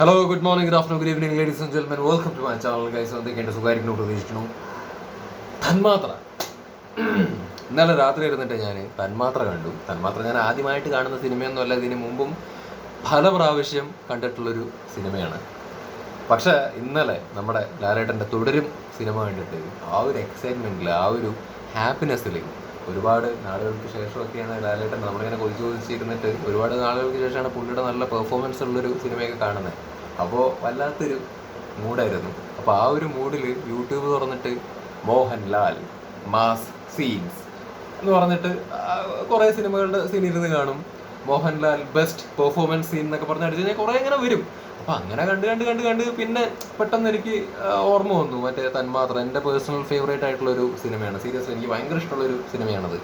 Hello good morning good afternoon good evening ladies and gentlemen welcome to my channel guys എന്തൊക്കെയുണ്ട്? സുഖമായിരിക്കുന്നു പ്രതീക്ഷിക്കുന്നു. തന്മാത്ര. ഇന്നലെ രാത്രി ഇരുന്നിട്ട് ഞാൻ തന്മാത്ര കണ്ടു. തന്മാത്ര ഞാൻ ആദ്യമായിട്ട് കാണുന്ന സിനിമയൊന്നുമല്ല ഇതിന് മുമ്പും പല പ്രാവശ്യം കണ്ടിട്ടുള്ളൊരു സിനിമയാണ്. പക്ഷേ ഇന്നലെ നമ്മുടെ ലാലേട്ടന്റെ തുടരും സിനിമ കണ്ടിട്ട് ആ ഒരു എക്സൈറ്റ്മെന്റിൽ ആ ഒരു ഹാപ്പിനെസ്സിൽ ഒരുപാട് നാളുകൾക്ക് ശേഷമൊക്കെയാണ് ലാലേട്ടൻ നമ്മളിങ്ങനെ കൊതിച്ച് കൊതിച്ചിരുന്നിട്ട് ഒരുപാട് നാളുകൾക്ക് ശേഷമാണ് പുള്ളിയുടെ നല്ല പെർഫോമൻസ് ഉള്ളൊരു സിനിമയൊക്കെ കാണുന്നത്. അപ്പോൾ വല്ലാത്തൊരു മൂഡായിരുന്നു. അപ്പോൾ ആ ഒരു മൂഡിൽ യൂട്യൂബ് തുറന്നിട്ട് മോഹൻലാൽ മാസ് സീൻസ് എന്ന് പറഞ്ഞിട്ട് കുറേ സിനിമകളുടെ സീൻ ഇരുന്ന് കാണും. മോഹൻലാൽ ബെസ്റ്റ് പെർഫോമൻസ് സീൻ എന്നൊക്കെ പറഞ്ഞ് അടിച്ചു കഴിഞ്ഞാൽ കുറേ ഇങ്ങനെ വരും. അപ്പൊ അങ്ങനെ കണ്ട് കണ്ട് കണ്ട് കണ്ട് പിന്നെ പെട്ടെന്ന് എനിക്ക് ഓർമ്മ വന്നു. മറ്റേ തന്മാത്ര എന്റെ പേഴ്സണൽ ഫേവറേറ്റ് ആയിട്ടുള്ള ഒരു സിനിമയാണ്. സീരിയസ്ലി എനിക്ക് ഭയങ്കര ഇഷ്ടമുള്ള ഒരു സിനിമയാണത്.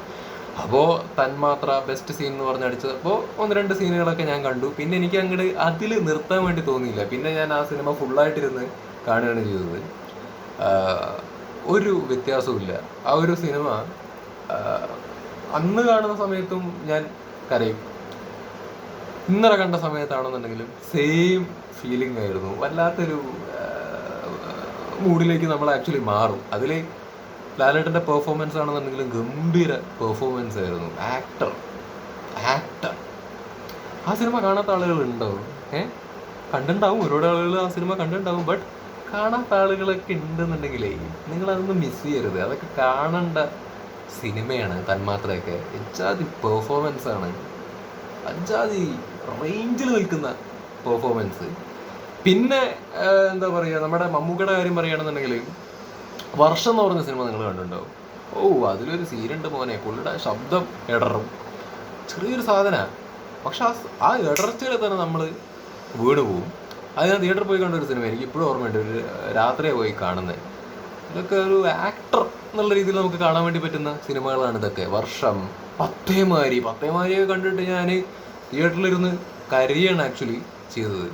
അപ്പോൾ തന്മാത്ര ബെസ്റ്റ് സീൻ എന്ന് പറഞ്ഞ് അടിച്ചത്. അപ്പോൾ ഒന്ന് രണ്ട് സീനുകളൊക്കെ ഞാൻ കണ്ടു. പിന്നെ എനിക്ക് അങ്ങോട്ട് അതിൽ നിർത്താൻ വേണ്ടി തോന്നിയില്ല. പിന്നെ ഞാൻ ആ സിനിമ ഫുള്ളായിട്ടിരുന്ന് കാണുകയാണ് ചെയ്തത്. ഒരു വ്യത്യാസവും ആ ഒരു സിനിമ അന്ന് കാണുന്ന സമയത്തും ഞാൻ കരയും. ഇന്നലെ കണ്ട സമയത്താണെന്നുണ്ടെങ്കിലും സെയിം ഫീലിംഗ് ആയിരുന്നു. വല്ലാത്തൊരു മൂഡിലേക്ക് നമ്മൾ ആക്ച്വലി മാറും. അതിൽ ലാലേട്ടന്റെ പെർഫോമൻസ് ആണെന്നുണ്ടെങ്കിലും ഗംഭീര പെർഫോമൻസ് ആയിരുന്നു. ആക്ടർ ആക്ടർ ആ സിനിമ കാണാത്ത ആളുകളുണ്ടോ? ഏ? കണ്ടിട്ടുണ്ടാവും ഒരുപാട് ആളുകൾ ആ സിനിമ കണ്ടുണ്ടാവും. ബട്ട് കാണാത്ത ആളുകളൊക്കെ ഉണ്ടെന്നുണ്ടെങ്കിലേ നിങ്ങൾ അതൊന്നും മിസ് ചെയ്യരുത്. അതൊക്കെ കാണേണ്ട സിനിമയാണ് തന്മാത്രയൊക്കെ. എച്ചാതി പെർഫോമൻസ് ആണ്. അജാതി റേഞ്ചിൽ നിൽക്കുന്ന പെർഫോമൻസ് പിന്നെ എന്താ പറയുക നമ്മുടെ മമ്മൂക്കയുടെ കാര്യം പറയുകയാണെന്നുണ്ടെങ്കിൽ വർഷം എന്ന് പറഞ്ഞ സിനിമ നിങ്ങൾ കണ്ടിട്ടുണ്ടാവും. ഓ അതിലൊരു സീനുണ്ട് മോനെ പുള്ളിയുടെ ശബ്ദം ഇടറും ചെറിയൊരു സാധന. പക്ഷെ ആ ആ ഇടർച്ചയിൽ തന്നെ നമ്മൾ വീട് പോവും. അത് ഞാൻ തിയേറ്ററിൽ പോയി കണ്ട ഒരു സിനിമ എനിക്ക് ഇപ്പോഴും ഓർമ്മയുണ്ട്. ഒരു രാത്രിയെ പോയി കാണുന്നത് ഇതൊക്കെ ഒരു ആക്ടർ എന്നുള്ള രീതിയിൽ നമുക്ക് കാണാൻ വേണ്ടി പറ്റുന്ന സിനിമകളാണ് ഇതൊക്കെ. വർഷം പത്തേമാരി. പത്തേമാരിയൊക്കെ കണ്ടിട്ട് ഞാൻ തിയേറ്ററിലിരുന്ന് കരയാണ് ആക്ച്വലി ചെയ്തത്.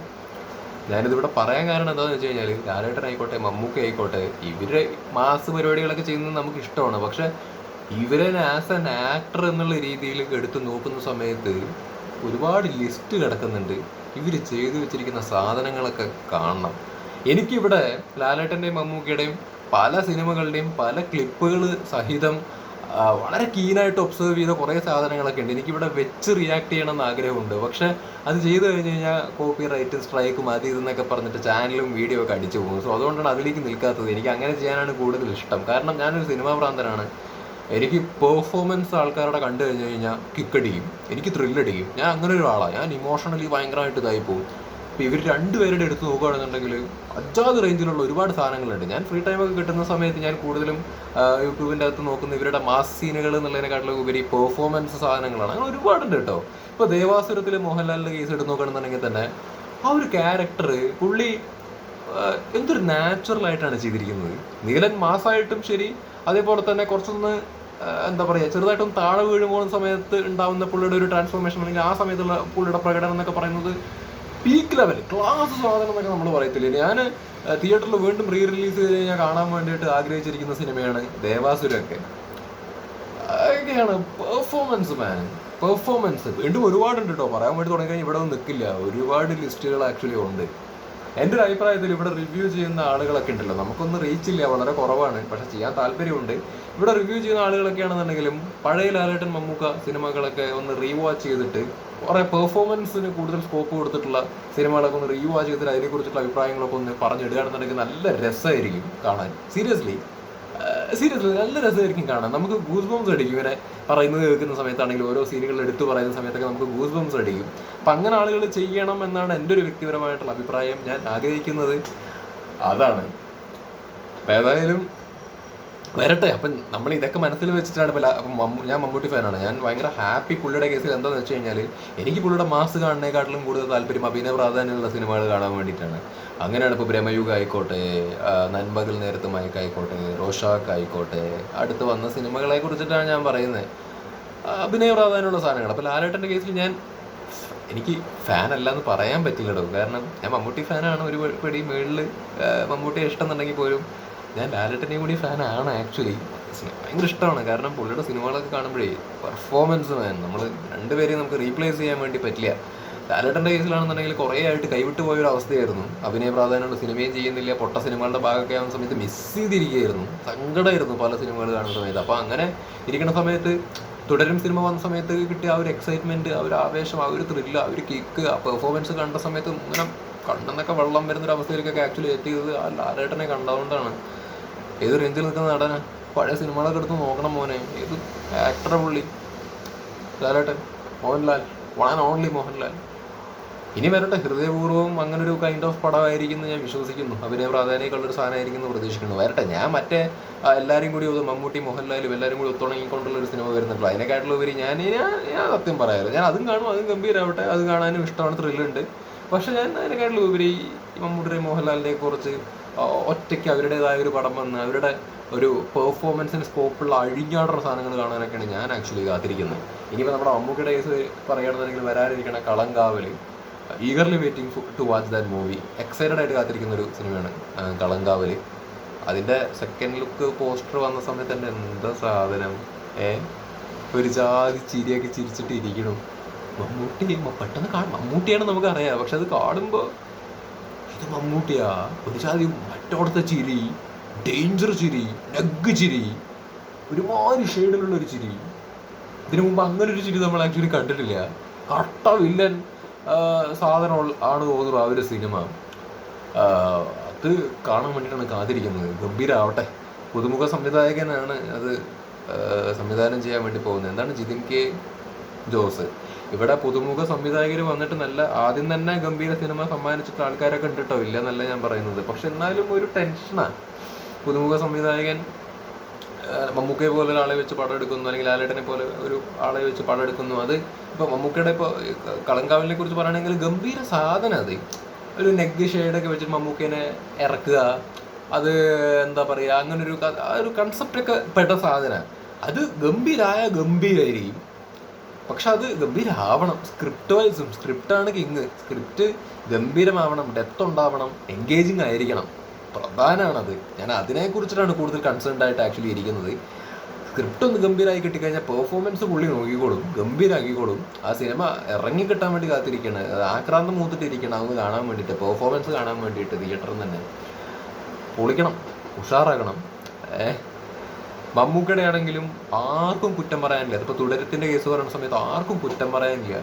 ഞാനിതിവിടെ പറയാൻ കാരണം എന്താണെന്ന് വെച്ച് കഴിഞ്ഞാൽ ലാലേട്ടൻ ആയിക്കോട്ടെ മമ്മൂക്ക ആയിക്കോട്ടെ ഇവരെ മാസ് പരിപാടികളൊക്കെ ചെയ്യുന്നത് നമുക്ക് ഇഷ്ടമാണ്. പക്ഷെ ഇവരെ ആസ് ആൻ ആക്ടർ എന്നുള്ള രീതിയിൽ എടുത്തു നോക്കുന്ന സമയത്ത് ഒരുപാട് ലിസ്റ്റ് കിടക്കുന്നുണ്ട്. ഇവർ ചെയ്തു വെച്ചിരിക്കുന്ന സാധനങ്ങളൊക്കെ കാണണം. എനിക്കിവിടെ ലാലേട്ടന്റെയും മമ്മൂക്കയുടെയും പല സിനിമകളുടെയും പല ക്ലിപ്പുകൾ സഹിതം വളരെ കീനായിട്ട് ഒബ്സർവ് ചെയ്ത കുറേ സാധനങ്ങളൊക്കെ ഉണ്ട്. എനിക്കിവിടെ വെച്ച് റിയാക്ട് ചെയ്യണം എന്ന് ആഗ്രഹമുണ്ട്. പക്ഷെ അത് ചെയ്തു കഴിഞ്ഞ് കഴിഞ്ഞാൽ കോപ്പി റൈറ്റ് സ്ട്രൈക്കും അത് ഇതെന്നൊക്കെ പറഞ്ഞിട്ട് ചാനലും വീഡിയോ ഒക്കെ അടിച്ചു പോകും. സോ അതുകൊണ്ടാണ് അതിലേക്ക് നിൽക്കാത്തത്. എനിക്ക് അങ്ങനെ ചെയ്യാനാണ് കൂടുതൽ ഇഷ്ടം. കാരണം ഞാനൊരു സിനിമാ ഭ്രാന്തനാണ്. എനിക്ക് പെർഫോമൻസ് ആൾക്കാരുടെ കണ്ടു കഴിഞ്ഞു കഴിഞ്ഞാൽ കിക്കടിക്കും എനിക്ക് ത്രില്ലടിക്കും ഞാൻ അങ്ങനെ ഒരാളാണ് ഞാൻ ഇമോഷണലി ഭയങ്കരമായിട്ട് ഇതായി പോകും. അപ്പോൾ ഇവർ രണ്ടുപേരുടെ എടുത്ത് നോക്കുകയാണെന്നുണ്ടെങ്കിൽ അജാത് റേഞ്ചിലുള്ള ഒരുപാട് സാധനങ്ങളുണ്ട്. ഞാൻ ഫ്രീ ടൈമൊക്കെ കിട്ടുന്ന സമയത്ത് ഞാൻ കൂടുതലും യൂട്യൂബിന്റെ അകത്ത് നോക്കുന്ന ഇവരുടെ മാസ് സീനുകൾ എന്നുള്ളതിനെക്കാട്ടിലും ഉപരി പെർഫോമൻസ് സാധനങ്ങളാണ്. അങ്ങനെ ഒരുപാടുണ്ട് കേട്ടോ. ഇപ്പോൾ ദേവാസുരത്തിൽ മോഹൻലാലിന്റെ കേസ് എടുത്ത് നോക്കുകയാണെന്നുണ്ടെങ്കിൽ തന്നെ ആ ഒരു ക്യാരക്ടർ പുള്ളി എന്തൊരു നാച്ചുറൽ ആയിട്ടാണ് ചെയ്തിരിക്കുന്നത്. നീലൻ മാസമായിട്ടും ശരി അതേപോലെ തന്നെ കുറച്ചൊന്ന് എന്താ പറയുക ചെറുതായിട്ടൊന്ന് താഴെ വീഴുമ്പോൾ സമയത്ത് ഉണ്ടാവുന്ന പുള്ളിയുടെ ഒരു ട്രാൻസ്ഫോർമേഷൻ അല്ലെങ്കിൽ ആ സമയത്തുള്ള പുള്ളിയുടെ പ്രകടനം എന്നൊക്കെ പറയുന്നത് പീക്ക് ലെവൽ ക്ലാസ് സാധനം എന്നൊക്കെ നമ്മൾ പറയത്തില്ലേ ഞാൻ തിയേറ്ററിൽ വീണ്ടും റീ റിലീസ് ചെയ്ത് കഴിഞ്ഞാൽ കാണാൻ വേണ്ടിയിട്ട് ആഗ്രഹിച്ചിരിക്കുന്ന സിനിമയാണ് ദേവാസുരൊക്കെ. അതൊക്കെയാണ് പെർഫോമൻസ് മാൻ പെർഫോമൻസ് വീണ്ടും ഒരുപാടുണ്ട് കേട്ടോ പറയാൻ വേണ്ടി തുടങ്ങി കഴിഞ്ഞാൽ ഇവിടെ നിൽക്കില്ല ഒരുപാട് ലിസ്റ്റുകൾ ആക്ച്വലി ഉണ്ട്. എന്റെ ഒരു അഭിപ്രായത്തിൽ ഇവിടെ റിവ്യൂ ചെയ്യുന്ന ആളുകളൊക്കെ ഉണ്ടല്ലോ. നമുക്കൊന്നും റീച്ച് ഇല്ല വളരെ കുറവാണ്. പക്ഷെ ചെയ്യാൻ താല്പര്യമുണ്ട്. ഇവിടെ റിവ്യൂ ചെയ്യുന്ന ആളുകളൊക്കെ ആണെന്നുണ്ടെങ്കിലും പഴയ ലാലേട്ടൻ മമ്മൂക്ക സിനിമകളൊക്കെ ഒന്ന് റീവാച്ച് ചെയ്തിട്ട് കുറേ പെർഫോമൻസിന് കൂടുതൽ സ്കോപ്പ് കൊടുത്തിട്ടുള്ള സിനിമകളൊക്കെ ഒന്ന് റീവാച്ച് ചെയ്തിട്ട് അതിനെക്കുറിച്ചുള്ള അഭിപ്രായങ്ങളൊക്കെ ഒന്ന് പറഞ്ഞിടുകയാണെന്നുണ്ടെങ്കിൽ നല്ല രസമായിരിക്കും കാണാൻ. സീരിയസ്ലി സീരിയസ്ലി നല്ല രസമായിരിക്കും കാണാൻ. നമുക്ക് ഗൂസ് ബംസ് അടിക്കും. ഇങ്ങനെ പറയുന്നത് കേൾക്കുന്ന സമയത്താണെങ്കിലും ഓരോ സീനുകൾ എടുത്തു പറയുന്ന സമയത്തൊക്കെ നമുക്ക് ഗൂസ് ബംസ് അടിക്കും. അപ്പം അങ്ങനെ ആളുകൾ ചെയ്യണം എന്നാണ് എന്റെ ഒരു വ്യക്തിപരമായിട്ടുള്ള അഭിപ്രായം. ഞാൻ ആഗ്രഹിക്കുന്നത് അതാണ്. ഏതായാലും വരട്ടെ അപ്പം നമ്മൾ ഇതൊക്കെ മനസ്സിൽ വെച്ചിട്ടാണ് മമ്മൂ- ഞാൻ മമ്മൂട്ടി ഫാനാണ്. ഞാൻ ഭയങ്കര ഹാപ്പി പുള്ളിയുടെ കേസിൽ എന്താണെന്ന് വെച്ച് കഴിഞ്ഞാൽ എനിക്ക് പുള്ളിയുടെ മാസ് കാണുന്നതിനെക്കാട്ടിലും കൂടുതൽ താല്പര്യം അഭിനയ പ്രാധാന്യമുള്ള സിനിമകൾ കാണാൻ വേണ്ടിയിട്ടാണ്. അങ്ങനെയാണ് ഇപ്പോൾ ബ്രഹ്മയുഗ ആയിക്കോട്ടെ നന്മകൾ നേരത്തെ നേരത്ത് മയക്കായിക്കോട്ടെ റോഷാക്ക് ആയിക്കോട്ടെ അടുത്ത് വന്ന സിനിമകളെ കുറിച്ചിട്ടാണ് ഞാൻ പറയുന്നത് അഭിനയ പ്രാധാന്യമുള്ള സാധനങ്ങൾ അപ്പോൾ ലാലേട്ടന്റെ കേസിൽ ഞാൻ എനിക്ക് ഫാൻ അല്ല എന്ന് പറയാൻ പറ്റില്ലടോ. കാരണം ഞാൻ മമ്മൂട്ടി ഫാനാണ്. ഒരു പടി മേളിൽ മമ്മൂട്ടിയെ ഇഷ്ടം എന്നുണ്ടെങ്കിൽ പോലും ഞാൻ ബാലറ്റിനെയും കൂടി ഫാനാണ് ആക്ച്വലി ഭയങ്കര ഇഷ്ടമാണ്. കാരണം പുള്ളിയുടെ സിനിമകളൊക്കെ കാണുമ്പോഴേ പെർഫോമൻസ് വേണം നമ്മൾ രണ്ടുപേരെയും നമുക്ക് റീപ്ലേസ് ചെയ്യാൻ വേണ്ടി പറ്റില്ല. ബാലറ്റിന്റെ കേസിലാണെന്നുണ്ടെങ്കിൽ കുറേ ആയിട്ട് കൈവിട്ട് പോയൊരു അവസ്ഥയായിരുന്നു. അഭിനയ പ്രാധാന്യമുള്ള സിനിമയും ചെയ്യുന്നില്ല. പൊട്ട സിനിമകളുടെ ഭാഗമൊക്കെ ആവുന്ന സമയത്ത് മിസ് ചെയ്തിരിക്കുകയായിരുന്നു. സങ്കടമായിരുന്നു പല സിനിമകൾ കാണുന്ന സമയത്ത്. അപ്പോൾ അങ്ങനെ ഇരിക്കുന്ന സമയത്ത് തുടരും സിനിമ വന്ന സമയത്ത് കിട്ടിയ ആ ഒരു എക്സൈറ്റ്മെന്റ് ആ ഒരു ആവേശം ആ ഒരു ത്രില്ല ആ ഒരു കിക്ക് ആ പെർഫോമൻസ് കണ്ട സമയത്ത് ഇങ്ങനെ കണ്ടെന്നൊക്കെ വെള്ളം വരുന്ന ഒരു അവസ്ഥയിലേക്കൊക്കെ ആക്ച്വലി എത്തിയത് ആ ലാലേട്ടനെ കണ്ടതുകൊണ്ടാണ്. ഏത് റേഞ്ചിൽ നിൽക്കുന്ന നടന്? പഴയ സിനിമകളൊക്കെ എടുത്ത് നോക്കണം മോനെ. ഏത് ആക്ടറെ പുള്ളി? Lalettan? Mohanlal. One only Mohanlal. ഇനി വരട്ടെ. ഹൃദയപൂർവം അങ്ങനെ ഒരു കൈൻഡ് ഓഫ് പടമായിരിക്കും എന്ന് ഞാൻ വിശ്വസിക്കുന്നു. അഭിനയ പ്രാധാന്യമുള്ളൊരു ഒരു സാധനമായിരിക്കുന്നു പ്രതീക്ഷിക്കുന്നു. വരട്ടെ. ഞാൻ മറ്റേ എല്ലാവരും കൂടി ഒന്ന് മമ്മൂട്ടി മോഹൻലാലും എല്ലാവരും കൂടി ഒത്തുണങ്ങിക്കൊണ്ടുള്ള ഒരു സിനിമ വരുന്നുണ്ടല്ലോ അതിനെക്കാട്ടിലും ഉപരി ഞാൻ ഞാൻ സത്യം പറയാറ് ഞാൻ അതും കാണും. അതും ഗംഭീരാവട്ടെ. അത് കാണാനും ഇഷ്ടമാണ്. ത്രില്ലുണ്ട്. പക്ഷെ ഞാൻ അതിനെക്കാട്ടിലും ഉപരി മമ്മൂട്ടിയെ മോഹൻലാലിനെ കുറിച്ച് ഒറ്റയ്ക്ക് അവരുടേതായ ഒരു പടം വന്ന് അവരുടെ ഒരു പെർഫോമൻസിന് സ്കോപ്പുള്ള അഴിഞ്ഞാടുന്ന സാധനങ്ങൾ കാണാനൊക്കെയാണ് ഞാൻ ആക്ച്വലി കാത്തിരിക്കുന്നത്. ഇനിയിപ്പോൾ നമ്മുടെ അമ്മുക്കയുടെ കേസ് പറയുകയാണെന്നുണ്ടെങ്കിൽ വരാനിരിക്കണ Kalamkaval eagerly waiting to watch that movie excited ആയിട്ട് കാത്തിരിക്കുന്ന ഒരു സിനിമയാണ് കളങ്കാവലി. അതിന്റെ സെക്കൻഡ് ലുക്ക് പോസ്റ്റർ വന്ന സമയത്ത് തന്നെ എന്താ സാധനം? ഏ? ഒരു ജാതി ചിരിയൊക്കെ ചിരിച്ചിട്ട് ഇരിക്കണം മമ്മൂട്ടി പെട്ടെന്ന് കാണും മമ്മൂട്ടിയാണ് നമുക്ക് അറിയാം പക്ഷെ അത് കാണുമ്പോൾ ഇത് മമ്മൂട്ടിയാ. ഒരു മറ്റോടത്തെ ചിരി ഡേഞ്ചർ ചിരി നഗ് ചിരി ഒരുപാട് ഷെയ്ഡിലുള്ള ഒരു ചിരി. ഇതിനു മുമ്പ് അങ്ങനെ ഒരു ചിരി നമ്മൾ ആക്ച്വലി കണ്ടിട്ടില്ല. കട്ട വില്ലൻ സാധനം ആണ് തോന്നുന്നു ആ ഒരു സിനിമ. അത് കാണാൻ വേണ്ടിയിട്ടാണ് കാത്തിരിക്കുന്നത്. ഗംഭീരാവട്ടെ. പുതുമുഖ സംവിധായകനാണ് അത് സംവിധാനം ചെയ്യാൻ വേണ്ടി പോകുന്നത്. എന്താണ് ജിതിൻ കെ ജോസ്? ഇവിടെ പുതുമുഖ സംവിധായകർ വന്നിട്ട് നല്ല ആദ്യം തന്നെ ഗംഭീര സിനിമ സമ്മാനിച്ചിട്ട് ആൾക്കാരൊക്കെ ഉണ്ട് ഇല്ല എന്നല്ല ഞാൻ പറയുന്നത്. പക്ഷെ എന്നാലും ഒരു ടെൻഷനാണ് പുതുമുഖ സംവിധായകൻ മമ്മൂക്കയെ പോലെ ഒരാളെ വെച്ച് പടം എടുക്കുന്നു അല്ലെങ്കിൽ ലാലേട്ടനെ പോലെ ഒരു ആളെ വെച്ച് പടം എടുക്കുന്നു. അത് ഇപ്പൊ മമ്മൂക്കയുടെ ഇപ്പൊ കളങ്കാവലിനെ കുറിച്ച് പറയുകയാണെങ്കിൽ ഗംഭീര സാധനം അത്. ഒരു നെഗ് ഷെയ്ഡൊക്കെ വെച്ചിട്ട് മമ്മൂക്കേനെ ഇറക്കുക. അത് എന്താ പറയുക അങ്ങനെ ഒരു ക- ആ ഒരു കൺസെപ്റ്റൊക്കെ പെട്ട സാധനമാണ് അത് ഗംഭീരായ ഗംഭീരായിരിക്കും. പക്ഷെ അത് ഗംഭീരമാവണം സ്ക്രിപ്റ്റ് വൈസും സ്ക്രിപ്റ്റാണ് കിങ് സ്ക്രിപ്റ്റ് ഗംഭീരമാവണം ഡെപ്ത് ഉണ്ടാവണം എൻഗേജിങ് ആയിരിക്കണം. പ്രധാനമാണത് ഞാൻ അതിനെക്കുറിച്ചിട്ടാണ് കൂടുതൽ കൺസേൺഡ് ആയിട്ട് ആക്ച്വലി ഇരിക്കുന്നത്. സ്ക്രിപ്റ്റ് ഒന്ന് ഗംഭീരമായി കിട്ടിക്കഴിഞ്ഞാൽ പെർഫോമൻസ് പുള്ളി നോക്കിക്കോളും. ഗംഭീരാക്കിക്കോളും. ആ സിനിമ ഇറങ്ങി കിട്ടാൻ വേണ്ടി കാത്തിരിക്കണം ആക്രാന്തം മൂത്തിട്ടിരിക്കണം അതൊന്ന് കാണാൻ വേണ്ടിയിട്ട് പെർഫോമൻസ് കാണാൻ വേണ്ടിയിട്ട് തിയേറ്ററിൽ തന്നെ. പൊളിക്കണം. ഉഷാറാക്കണം ഏ മമ്മൂക്കയുടെ ആണെങ്കിലും ആർക്കും കുറ്റം പറയാനില്ല. അതിപ്പോൾ തുടരത്തിന്റെ കേസ് പറയുന്ന സമയത്ത് ആർക്കും കുറ്റം പറയാനില്ല.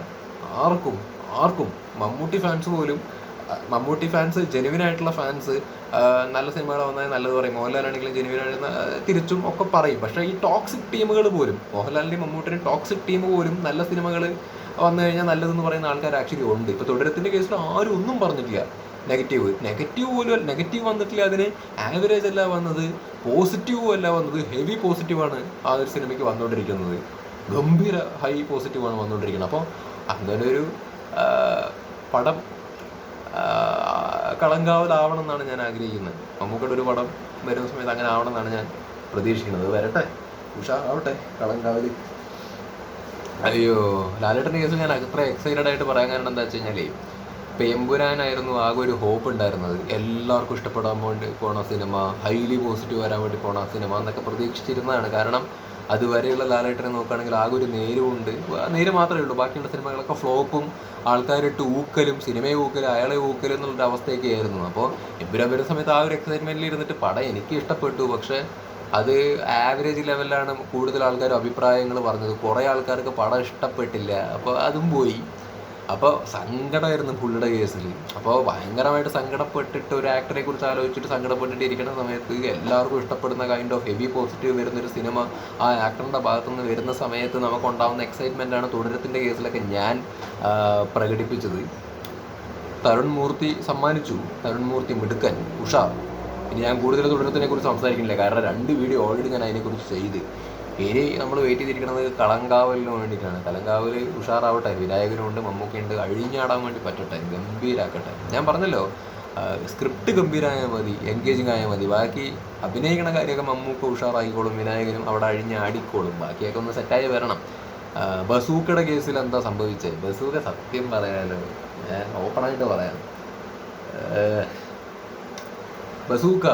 ആർക്കും ആർക്കും. മമ്മൂട്ടി ഫാൻസ് പോലും മമ്മൂട്ടി ഫാൻസ് ജെനുവിൻ ആയിട്ടുള്ള ഫാൻസ് നല്ല സിനിമകൾ വന്നാൽ നല്ലത് പറയും. മോഹൻലാലാണെങ്കിലും ജെനുവിൻ ആയിട്ട് തിരിച്ചും ഒക്കെ പറയും. പക്ഷേ ഈ ടോക്സിക് ടീമുകൾ പോലും മോഹൻലാലിന്റെയും മമ്മൂട്ടിന്റെയും ടോക്സിക് ടീം പോലും നല്ല സിനിമകൾ വന്നു കഴിഞ്ഞാൽ നല്ലതെന്ന് പറയുന്ന ആൾക്കാർ ആക്ച്വലി ഉണ്ട്. ഇപ്പോൾ തുടരത്തിന്റെ കേസിൽ ആരും ഒന്നും പറഞ്ഞിട്ടില്ല. നെഗറ്റീവ് നെഗറ്റീവ് പോലും നെഗറ്റീവ് വന്നിട്ടില്ല അതിന്. ആവറേജ് അല്ല വന്നത്. പോസിറ്റീവും അല്ല വന്നത്. ഹെവി പോസിറ്റീവാണ് ആ ഒരു സിനിമയ്ക്ക് വന്നുകൊണ്ടിരിക്കുന്നത്. ഗംഭീര ഹൈ പോസിറ്റീവാണ് വന്നുകൊണ്ടിരിക്കുന്നത്. അപ്പോൾ അങ്ങനെ ഒരു പടം കളങ്കാവലാവണം എന്നാണ് ഞാൻ ആഗ്രഹിക്കുന്നത്. മമ്മൂക്കയുടെ ഒരു പടം വരുന്ന സമയത്ത് അങ്ങനെ ആവണം എന്നാണ് ഞാൻ പ്രതീക്ഷിക്കുന്നത്. വരട്ടെ. ഉഷാറാവട്ടെ കളങ്കാവൽ. അയ്യോ ലാലേട്ടന്റെ കേസ് ഞാൻ അത്ര എക്സൈറ്റഡ് ആയിട്ട് പറയാൻ കാരണം എന്താ വെച്ച് കഴിഞ്ഞാലേ പേമ്പുരാനായിരുന്നു ആകെ ഒരു ഹോപ്പ് ഉണ്ടായിരുന്നത്. എല്ലാവർക്കും ഇഷ്ടപ്പെടാൻ വേണ്ടി പോണ സിനിമ ഹൈലി പോസിറ്റീവ് വരാൻ വേണ്ടി പോണ സിനിമ എന്നൊക്കെ പ്രതീക്ഷിച്ചിരുന്നതാണ്. കാരണം അതുവരെയുള്ള ലാലേട്ടനെ നോക്കുകയാണെങ്കിൽ ആകെ ഒരു നേരുമുണ്ട് നേര് മാത്രമേ ഉള്ളൂ. ബാക്കിയുള്ള സിനിമകളൊക്കെ ഫ്ലോപ്പും ആൾക്കാരിട്ട് ഊക്കലും സിനിമയെ ഊക്കലും അയാളെ ഊക്കലും എന്നുള്ളൊരു അവസ്ഥയൊക്കെ ആയിരുന്നു അപ്പോൾ എമ്പുരാൻ വരുന്ന സമയത്ത് ആ ഒരു എക്സൈറ്റ്മെന്റിൽ ഇരുന്നിട്ട് പടം എനിക്ക് ഇഷ്ടപ്പെട്ടു. പക്ഷേ അത് ആവറേജ് ലെവലിലാണ് കൂടുതൽ ആൾക്കാർ അഭിപ്രായങ്ങൾ പറഞ്ഞത്. കുറേ ആൾക്കാർക്ക് പടം ഇഷ്ടപ്പെട്ടില്ല. അപ്പോൾ അതും പോയി. അപ്പോൾ സങ്കടമായിരുന്നു പുള്ളിയുടെ കേസിൽ. അപ്പോൾ ഭയങ്കരമായിട്ട് സങ്കടപ്പെട്ടിട്ട് ഒരു ആക്ടറെ കുറിച്ച് ആലോചിച്ചിട്ട് സങ്കടപ്പെട്ടിട്ട് ഇരിക്കുന്ന സമയത്ത് എല്ലാവർക്കും ഇഷ്ടപ്പെടുന്ന കൈൻഡ് ഓഫ് ഹെവി പോസിറ്റീവ് വരുന്ന ഒരു സിനിമ ആ ആക്ടറിന്റെ ഭാഗത്തുനിന്ന് വരുന്ന സമയത്ത് നമുക്ക് ഉണ്ടാകുന്ന എക്സൈറ്റ്മെന്റ് ആണ് തുടരത്തിന്റെ കേസിലൊക്കെ ഞാൻ പ്രകടിപ്പിച്ചത്. തരുൺ മൂർത്തി സമ്മാനിച്ചു. തരുൺ മൂർത്തി മിടുക്കൻ. ഉഷാർ ഇനി ഞാൻ കൂടുതൽ തുടരത്തിനെ കുറിച്ച് സംസാരിക്കുന്നില്ല. കാരണം രണ്ട് വീഡിയോ ഓൾറെഡി ഞാൻ അതിനെക്കുറിച്ച് ചെയ്ത്. ഇനി നമ്മൾ വെയിറ്റ് ചെയ്തിരിക്കുന്നത് കളങ്കാവലിന് വേണ്ടിയിട്ടാണ്. കളങ്കാവൽ ഉഷാറാവട്ടെ വിനായകനുണ്ട് മമ്മൂക്കയുണ്ട് അഴിഞ്ഞാടാൻ വേണ്ടി പറ്റട്ടെ ഗംഭീരാക്കട്ടെ. ഞാൻ പറഞ്ഞല്ലോ സ്ക്രിപ്റ്റ് ഗംഭീരമായാൽ മതി എൻഗേജിങ് ആയാൽ മതി. ബാക്കി അഭിനയിക്കുന്ന കാര്യമൊക്കെ മമ്മൂക്ക ഉഷാറായിക്കോളും വിനായകനും അവിടെ അഴിഞ്ഞാടിക്കോളും. ബാക്കിയൊക്കെ ഒന്ന് സെറ്റായി വരണം. ബസൂക്കയുടെ കേസിൽ എന്താ സംഭവിച്ചത് ബസൂക്ക സത്യം പറയാലോ ഞാൻ ഓപ്പണായിട്ട് പറയാം. ബസൂക്ക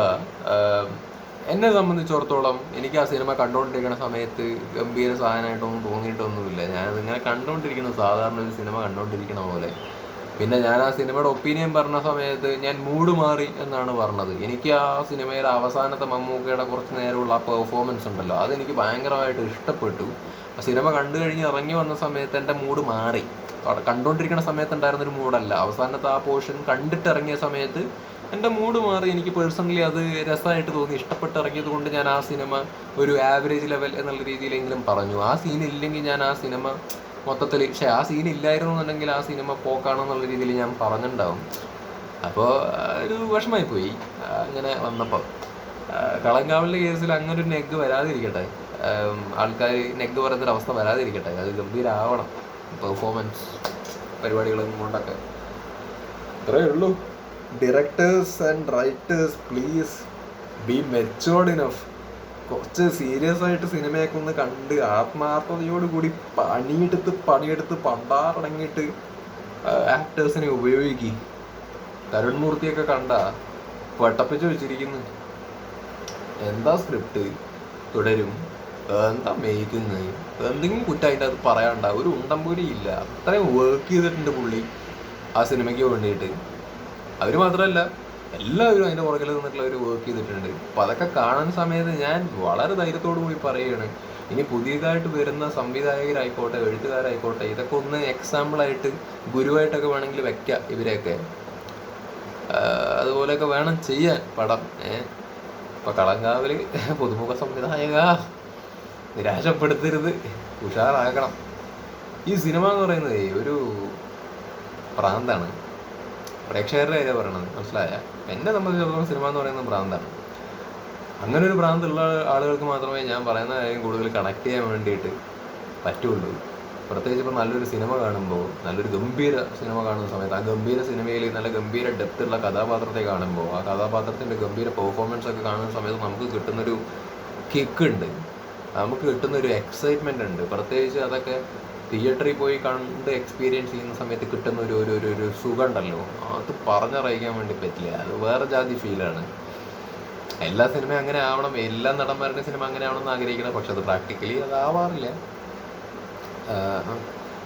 എന്നെ സംബന്ധിച്ചിടത്തോളം എനിക്ക് ആ സിനിമ കണ്ടുകൊണ്ടിരിക്കുന്ന സമയത്ത് ഗംഭീര സാധനമായിട്ടൊന്നും തോന്നിയിട്ടൊന്നുമില്ല. ഞാൻ ഇങ്ങനെ കണ്ടുകൊണ്ടിരിക്കുന്ന സാധാരണ ഒരു സിനിമ കണ്ടുകൊണ്ടിരിക്കണ പോലെ. പിന്നെ ഞാൻ ആ സിനിമയുടെ ഒപ്പീനിയൻ പറഞ്ഞ സമയത്ത് ഞാൻ മൂഡ് മാറി എന്നാണ് പറഞ്ഞത്. എനിക്ക് ആ സിനിമയുടെ അവസാനത്തെ മമ്മൂക്കയുടെ കുറച്ച് നേരമുള്ള ആ പെർഫോമൻസ് ഉണ്ടല്ലോ അതെനിക്ക് ഭയങ്കരമായിട്ട് ഇഷ്ടപ്പെട്ടു. ആ സിനിമ കണ്ടു കഴിഞ്ഞ് ഇറങ്ങി വന്ന സമയത്ത് എന്റെ മൂഡ് മാറി. കണ്ടുകൊണ്ടിരിക്കുന്ന സമയത്ത് ഉണ്ടായിരുന്നൊരു മൂഡല്ല. അവസാനത്തെ ആ പോർഷൻ കണ്ടിട്ട് ഇറങ്ങിയ സമയത്ത് എന്റെ മൂഡ് മാറി. എനിക്ക് പേഴ്സണലി അത് രസമായിട്ട് തോന്നി. ഇഷ്ടപ്പെട്ട് ഇറങ്ങിയത് കൊണ്ട് ഞാൻ ആ സിനിമ ഒരു ആവറേജ് ലെവൽ എന്നുള്ള രീതിയിലെങ്കിലും പറഞ്ഞു. ആ സീൻ ഇല്ലെങ്കിൽ ഞാൻ ആ സിനിമ മൊത്തത്തിൽ പക്ഷേ ആ സീൻ ഇല്ലായിരുന്നു എന്നുണ്ടെങ്കിൽ ആ സിനിമ പോക്കാണെന്നുള്ള രീതിയിൽ ഞാൻ പറഞ്ഞിട്ടുണ്ടാവും. അപ്പോൾ ഒരു വിഷമായി പോയി അങ്ങനെ വന്നപ്പോൾ. കളങ്കാവലിന്റെ കേസിൽ അങ്ങനെ ഒരു നെഗ് വരാതിരിക്കട്ടെ. ആൾക്കാർ നെഗ് പറയുന്നൊരു അവസ്ഥ വരാതിരിക്കട്ടെ. അത് ഗംഭീരമാവണം പെർഫോമൻസ് പരിപാടികളും കൊണ്ടൊക്കെ. ഇത്രയേ ഉള്ളൂ. Directors and writers please be matured enough കുറച്ച് സീരിയസ് ആയിട്ട് സിനിമയൊക്കെ ഒന്ന് കണ്ട് ആത്മാർത്ഥതയോട് കൂടി പണിയെടുത്ത് പണിയെടുത്ത് പണ്ടാറടങ്ങിയിട്ട് ആക്ടേഴ്സിനെ ഉപയോഗിക്കി. തരുൺ മൂർത്തിയൊക്കെ കണ്ട വട്ടപ്പിച്ച് വെച്ചിരിക്കുന്നു. എന്താ സ്ക്രിപ്റ്റ് തുടരും. എന്താ മേയ്ക്കുന്നത് എന്തെങ്കിലും കുറ്റമായിട്ട് അത് പറയാണ്ട? ഒരു ഇല്ല. അത്രയും വർക്ക് ചെയ്തിട്ടുണ്ട് പുള്ളി ആ സിനിമയ്ക്ക് വേണ്ടിയിട്ട്. അവർ മാത്രമല്ല എല്ലാവരും അതിന്റെ പുറകിൽ ഒരു വർക്ക് ചെയ്തിട്ടുണ്ട്. അപ്പം അതൊക്കെ കാണുന്ന സമയത്ത് ഞാൻ വളരെ ധൈര്യത്തോടു കൂടി പറയുകയാണ് ഇനി പുതിയതായിട്ട് വരുന്ന സംവിധായകരായിക്കോട്ടെ എഴുത്തുകാരായിക്കോട്ടെ ഇതൊക്കെ ഒന്ന് എക്സാമ്പിളായിട്ട് ഗുരുവായിട്ടൊക്കെ വേണമെങ്കിൽ വെക്കാം ഇവരെയൊക്കെ. അതുപോലെയൊക്കെ വേണം ചെയ്യാൻ പടം ഏഹ് ഇപ്പം കളങ്കാവിൽ പുതുമുഖ സംവിധായക നിരാശപ്പെടുത്തരുത് ഉഷാറാക്കണം ഈ സിനിമ എന്ന് പറയുന്നത് ഒരു പ്രാന്താണ്. പ്രേക്ഷകരുടെ കാര്യം പറയണത്. മനസ്സിലായ? എന്നെ സംബന്ധിച്ചിടത്തോളം സിനിമ എന്ന് പറയുന്നത് ഭ്രാന്താണ്. അങ്ങനെ ഒരു ഭ്രാന്തുള്ള ആളുകൾക്ക് മാത്രമേ ഞാൻ പറയുന്ന കാര്യം കൂടുതൽ കണക്ട് ചെയ്യാൻ വേണ്ടിയിട്ട് പറ്റുള്ളൂ. പ്രത്യേകിച്ച് ഇപ്പോൾ നല്ലൊരു സിനിമ കാണുമ്പോൾ നല്ലൊരു ഗംഭീര സിനിമ കാണുന്ന സമയത്ത് ആ ഗംഭീര സിനിമയിൽ നല്ല ഗംഭീര ഡെപ്ത് ഉള്ള കഥാപാത്രത്തെ കാണുമ്പോൾ ആ കഥാപാത്രത്തിന്റെ ഗംഭീര പെർഫോമൻസ് ഒക്കെ കാണുന്ന സമയത്ത് നമുക്ക് കിട്ടുന്നൊരു കിക്ക് ഉണ്ട്. നമുക്ക് കിട്ടുന്നൊരു എക്സൈറ്റ്മെന്റ് ഉണ്ട്. പ്രത്യേകിച്ച് അതൊക്കെ തിയേറ്ററിൽ പോയി കണ്ട് എക്സ്പീരിയൻസ് ചെയ്യുന്ന സമയത്ത് കിട്ടുന്ന ഒരു ഒരു ഒരു ഒരു സുഖം ഉണ്ടല്ലോ അത് പറഞ്ഞറിയിക്കാൻ വേണ്ടി പറ്റില്ല. അത് വേറെ ജാതി ഫീലാണ് എല്ലാ സിനിമയും അങ്ങനെ ആവണം. എല്ലാ നടന്മാരുടെ സിനിമ അങ്ങനെ ആവണം എന്ന് ആഗ്രഹിക്കണം. പക്ഷെ അത് പ്രാക്ടിക്കലി അത് ആവാറില്ല.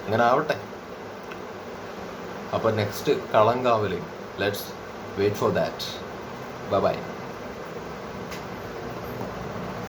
അങ്ങനെ ആവട്ടെ. അപ്പോൾ next Kalamkaval let's wait for that bye